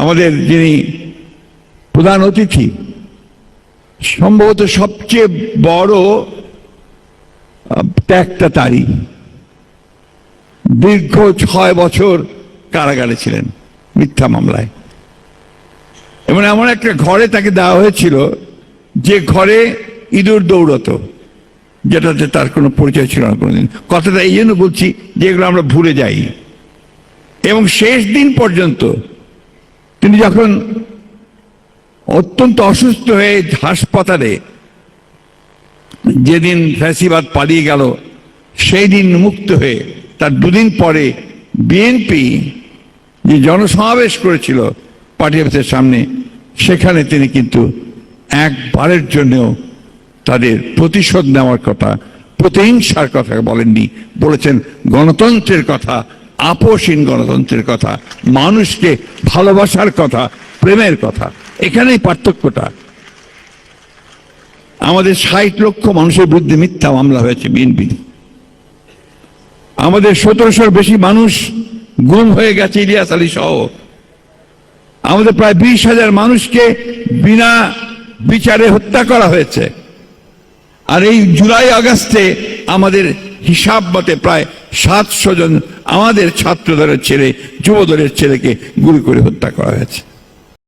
আমাদের যিনি প্রধান অতিথি, সম্ভবত সবচেয়ে বড় ত্যাগটা তারই। দীর্ঘ ছয় বছর কারাগারে ছিলেন মিথ্যা মামলায়। এবং এমন একটা ঘরে তাকে দেওয়া হয়েছিল, যে ঘরে ইঁদুর দৌড়তো, যেটাতে তার কোনো পরিচয় ছিল না কোনোদিন। কথাটা এই জন্য বলছি যে এগুলো আমরা ভুলে যাই। এবং শেষ দিন পর্যন্ত তিনি যখন অত্যন্ত অসুস্থ হয়ে হাসপাতালে যেদিন ফ্যাসিবাদ পালিয়ে গেল, সেই দিন মুক্ত হয়ে তার দুদিন পরে বিএনপি যে জনসমাবেশ করেছিল পার্টি অফিসের সামনে, সেখানে তিনি কিন্তু একবারের জন্যও তাদের প্রতিশোধ নেওয়ার কথা, প্রতিহিংসার কথা বলেননি, বলেছেন গণতন্ত্রের কথা আপোষহীন গণতন্ত্রের কথা, মানুষকে ভালোবাসার কথা, প্রেমের কথা, এখানেই পার্থক্যটা। আমাদের ষাট লক্ষ মানুষের বিরুদ্ধে মিথ্যা মামলা হয়েছে বিএনপি। আমাদের সতেরোশোর বেশি মানুষ গুম হয়ে গেছে ইলিয়াস আলী সহ। আমাদের প্রায় বিশ হাজার মানুষকে বিনা বিচারে হত্যা করা হয়েছে। আর এই জুলাই আগস্টে আমাদের হিসাব মতে প্রায় সাতশো জন আমাদের ছাত্র দলের ছেলে যুব দলের ছেলেকে গুলি করে হত্যা করা হয়েছে।